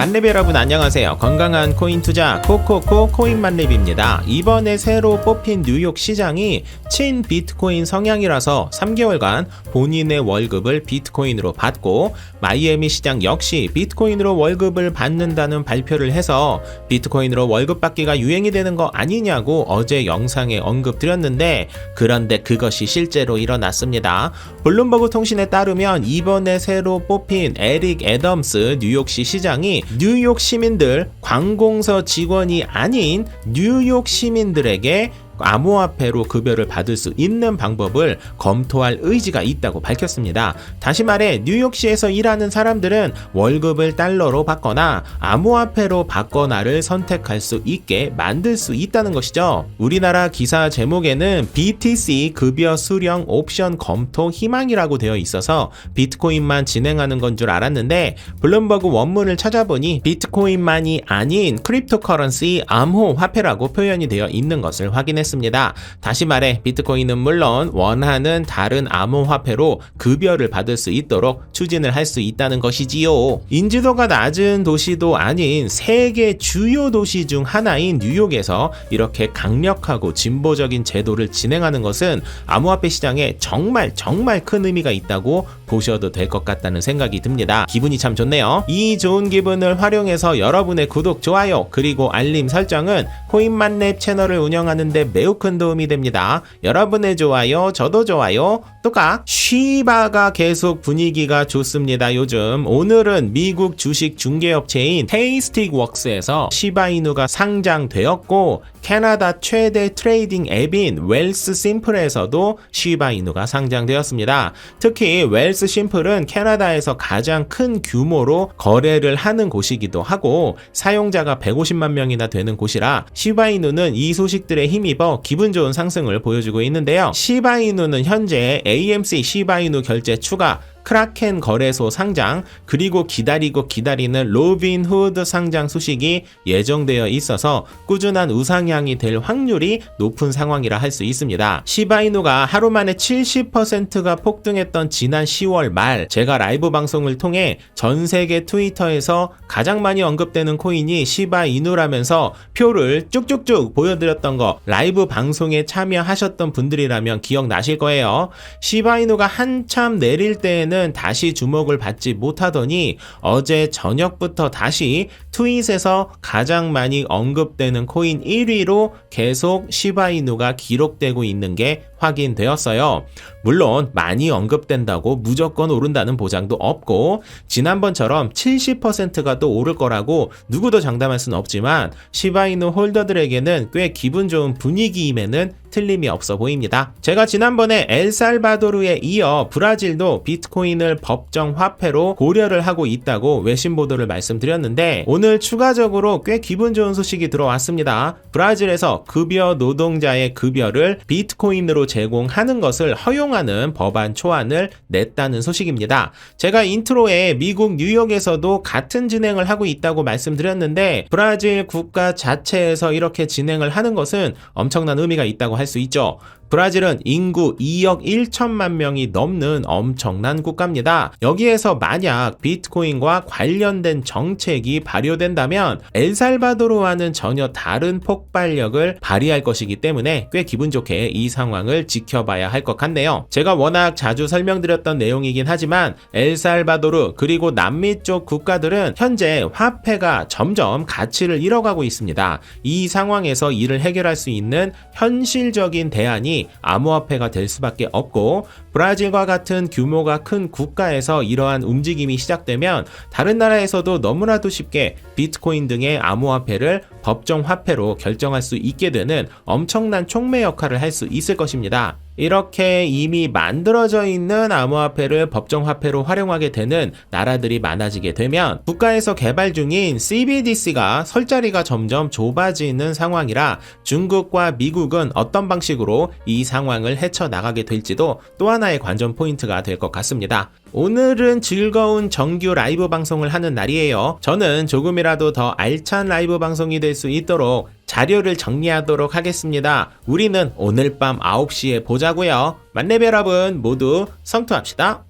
만렙 여러분 안녕하세요. 건강한 코인 투자 코코코 코인 만렙입니다. 이번에 새로 뽑힌 뉴욕 시장이 친 비트코인 성향이라서 3개월간 본인의 월급을 비트코인으로 받고 마이애미 시장 역시 비트코인으로 월급을 받는다는 발표를 해서 비트코인으로 월급 받기가 유행이 되는 거 아니냐고 어제 영상에 언급 드렸는데 그런데 그것이 실제로 일어났습니다. 블룸버그 통신에 따르면 이번에 새로 뽑힌 에릭 애덤스 뉴욕시 시장이 뉴욕 시민들 관공서 직원이 아닌 뉴욕 시민들에게 암호화폐로 급여를 받을 수 있는 방법을 검토할 의지가 있다고 밝혔습니다. 다시 말해 뉴욕시에서 일하는 사람들은 월급을 달러로 받거나 암호화폐로 받거나를 선택할 수 있게 만들 수 있다는 것이죠. 우리나라 기사 제목에는 BTC 급여 수령 옵션 검토 희망이라고 되어 있어서 비트코인만 진행하는 건 줄 알았는데 블룸버그 원문을 찾아보니 비트코인만이 아닌 크립토커런시 암호화폐라고 표현이 되어 있는 것을 확인했습니다. 다시 말해 비트코인은 물론 원하는 다른 암호화폐로 급여를 받을 수 있도록 추진을 할 수 있다는 것이지요. 인지도가 낮은 도시도 아닌 세계 주요 도시 중 하나인 뉴욕에서 이렇게 강력하고 진보적인 제도를 진행하는 것은 암호화폐 시장에 정말 정말 큰 의미가 있다고 보셔도 될 것 같다는 생각이 듭니다. 기분이 참 좋네요. 이 좋은 기분을 활용해서 여러분의 구독, 좋아요, 그리고 알림 설정은 코인만렙 채널을 운영하는데 매우 큰 도움이 됩니다. 여러분의 좋아요, 저도 좋아요, 또까 쉬바가 계속 분위기가 좋습니다. 요즘 오늘은 미국 주식 중개업체인 테이스틱웍스에서 시바이누가 상장되었고 캐나다 최대 트레이딩 앱인 웰스 심플에서도 시바이누가 상장되었습니다. 특히 웰스 심플은 캐나다에서 가장 큰 규모로 거래를 하는 곳이기도 하고 사용자가 150만 명이나 되는 곳이라 시바이누는 이 소식들에 힘입어 기분 좋은 상승을 보여주고 있는데요. 시바이누는 현재 AMC 시바이누 결제 추가 크라켄 거래소 상장 그리고 기다리고 기다리는 로빈 후드 상장 소식이 예정되어 있어서 꾸준한 우상향이 될 확률이 높은 상황이라 할 수 있습니다. 시바이누가 하루 만에 70%가 폭등했던 지난 10월 말 제가 라이브 방송을 통해 전 세계 트위터에서 가장 많이 언급되는 코인이 시바이누라면서 표를 쭉쭉쭉 보여드렸던 거 라이브 방송에 참여하셨던 분들이라면 기억나실 거예요. 시바이누가 한참 내릴 때에는 때는 다시 주목을 받지 못하더니 어제 저녁부터 다시 트윗에서 가장 많이 언급되는 코인 1위로 계속 시바이누가 기록되고 있는 게 확인되었어요. 물론 많이 언급된다고 무조건 오른다는 보장도 없고 지난번처럼 70%가 또 오를 거라고 누구도 장담할 수는 없지만 시바이누 홀더들에게는 꽤 기분 좋은 분위기임에는 틀림이 없어 보입니다. 제가 지난번에 엘살바도르에 이어 브라질도 비트코인을 법정 화폐로 고려를 하고 있다고 외신 보도를 말씀드렸는데 오늘 추가적으로 꽤 기분 좋은 소식이 들어왔습니다. 브라질에서 급여 노동자의 급여를 비트코인으로 제공하는 것을 허용하는 법안 초안을 냈다는 소식입니다. 제가 인트로에 미국 뉴욕에서도 같은 진행을 하고 있다고 말씀드렸는데 브라질 국가 자체에서 이렇게 진행을 하는 것은 엄청난 의미가 있다고 할 수 있죠. 브라질은 인구 2억 1천만 명이 넘는 엄청난 국가입니다. 여기에서 만약 비트코인과 관련된 정책이 발효된다면 엘살바도르와는 전혀 다른 폭발력을 발휘할 것이기 때문에 꽤 기분 좋게 이 상황을 지켜봐야 할 것 같네요. 제가 워낙 자주 설명드렸던 내용이긴 하지만 엘살바도르 그리고 남미 쪽 국가들은 현재 화폐가 점점 가치를 잃어가고 있습니다. 이 상황에서 이를 해결할 수 있는 현실적인 대안이 암호화폐가 될 수밖에 없고 브라질과 같은 규모가 큰 국가에서 이러한 움직임이 시작되면 다른 나라에서도 너무나도 쉽게 비트코인 등의 암호화폐를 법정 화폐로 결정할 수 있게 되는 엄청난 촉매 역할을 할 수 있을 것입니다. 이렇게 이미 만들어져 있는 암호화폐를 법정화폐로 활용하게 되는 나라들이 많아지게 되면 국가에서 개발 중인 CBDC가 설 자리가 점점 좁아지는 상황이라 중국과 미국은 어떤 방식으로 이 상황을 헤쳐나가게 될지도 또 하나의 관전 포인트가 될 것 같습니다. 오늘은 즐거운 정규 라이브 방송을 하는 날이에요. 저는 조금이라도 더 알찬 라이브 방송이 될 수 있도록 자료를 정리하도록 하겠습니다. 우리는 오늘 밤 9시에 보자고요. 만렙 여러분 모두 성투합시다.